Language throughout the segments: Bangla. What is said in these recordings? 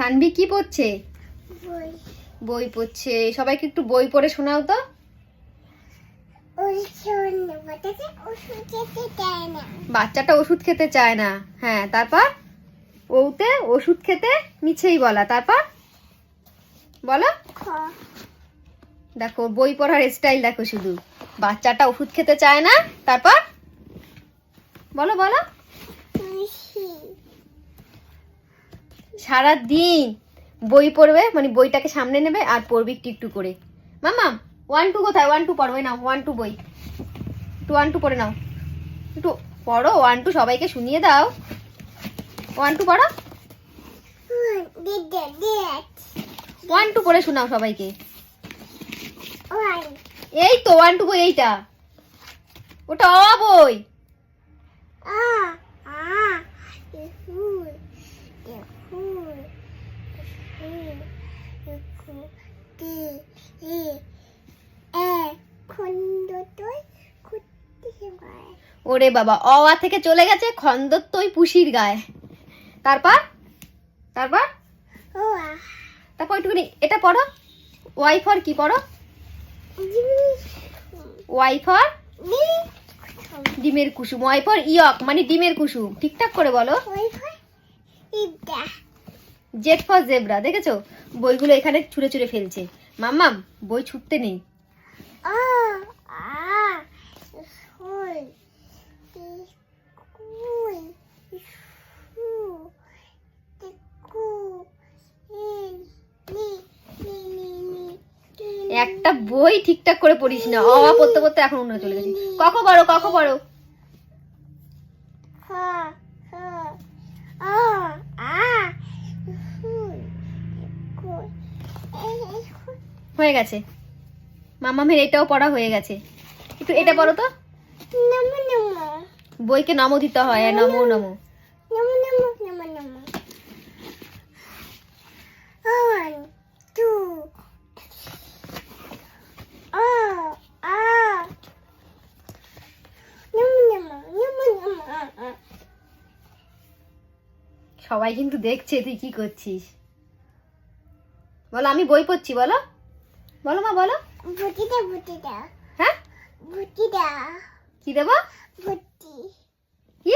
সানভি কি পড়ছে? বই। পড়ছে। সবাইকে একটু বই পড়ে শোনাও তো। বাচ্চাটা ওষুধ খেতে চায় না। হ্যাঁ তারপর? ওতে ওষুধ খেতে মিছেই বলা। তারপর? বলো। দেখো বই পড়ার স্টাইল দেখো শুধু। বাচ্চাটা ওষুধ খেতে চায় না। তারপর? বলো বলো। সারা দিন বই পড়বে মানে বইটাকে সামনে নেবে আর পড়বি একটু একটু করে। মামা ওয়ান টু কোথায়? ওয়ান টু পড়বে না ওয়ান টু বই। টু ওয়ান টু পড়ে নাও। একটু পড়ো ওয়ান টু সবাইকে শুনিয়ে দাও। ওয়ান টু পড়ো। ওয়ান টু পড়ে শোনাও সবাইকে। এই তো ওয়ান টু বই এইটা ওটা অ বই আ আ ইহুল ইহুল ইহুল টি ই এ খন্ড তুই কুত্তি গায় ওরে বাবা অ আ থেকে চলে গেছে খন্দত্তই পুষির গায়ে। তারপর? তারপর? তারপর একটুখানি এটা পড়ো। ওয়াই ফর কি পড়ো? Y for? ডিমের কুসুম। ওয়াই ফর ইয়ক মানে ডিমের কুসুম। ঠিকঠাক করে বলো। জেড ফর জেব্রা দেখেছ? বইগুলো এখানে ছুঁড়ে ছুঁড়ে ফেলছে। মাম্মাম বই ছুটতে নেই। আ আ ফুল কুই সু কু ই নি নি নি নি একটা বই ঠিকঠাক করে পড়িস না। অ আ পড়তে পড়তে এখন অন্য চলে গেছে কখ পড়ো কখ পড়ো। হয়ে গেছে। মামামের এটাও পড়া হয়ে গেছে। একটু এটা পড়ো তো। বইকে নমো দিতে হয় নমো নমো নমো নমো নমো ওয়ান টু ও আ নমো নমো নমো নমো সবাই কিন্তু দেখছে তুই কি করছিস? বলো আমি বই পড়ছি বলো। বলো মা বলো। ভুটিটা ভুটিটা হ্যাঁ? কি দেবো? ভুটি কি?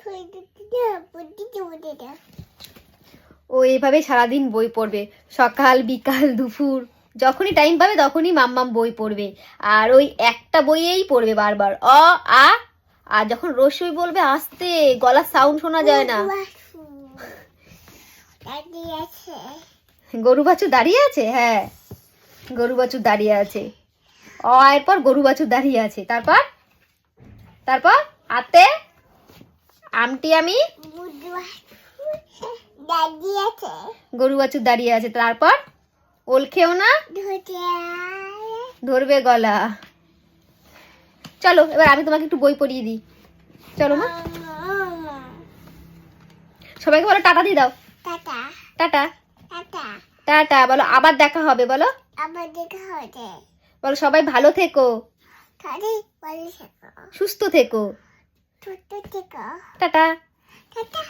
ভুটিটা ভুটিটা ভুটিটা ও এইভাবে সারাদিন বই পড়বে। সকাল বিকাল দুপুর। যখনই টাইম পাবে তখনই মাম্মাম বই পড়বে। আর ওই একটা বইয়েই পড়বে বারবার। অ আ আর যখন রসই বলবে আস্তে গলার সাউন্ড শোনা যায় না। গরু বাছুর দাঁড়িয়ে আছে? হ্যাঁ। গরু বাছুর দাঁড়িয়ে আছে। অ আয়ের পর গরু বাছুর দাঁড়িয়ে আছে। তারপর? তারপর? আতে? আমটি আমি? গরু বাছুর দাঁড়িয়ে আছে। তারপর? ওল খেও না? ধরবে গলা। চলো এবার আমি তোমাকে একটু বই পড়িয়ে দিই। চলো মা। সবাইকে বলো টাটা দিয়ে দাও। টাটা। টাটা। টাটা। টাটা বলো আবার দেখা হবে বলো। আবার দেখা হচ্ছে বলো সবাই ভালো থেকো। সুস্থ থেকো। টাটা। টাটা।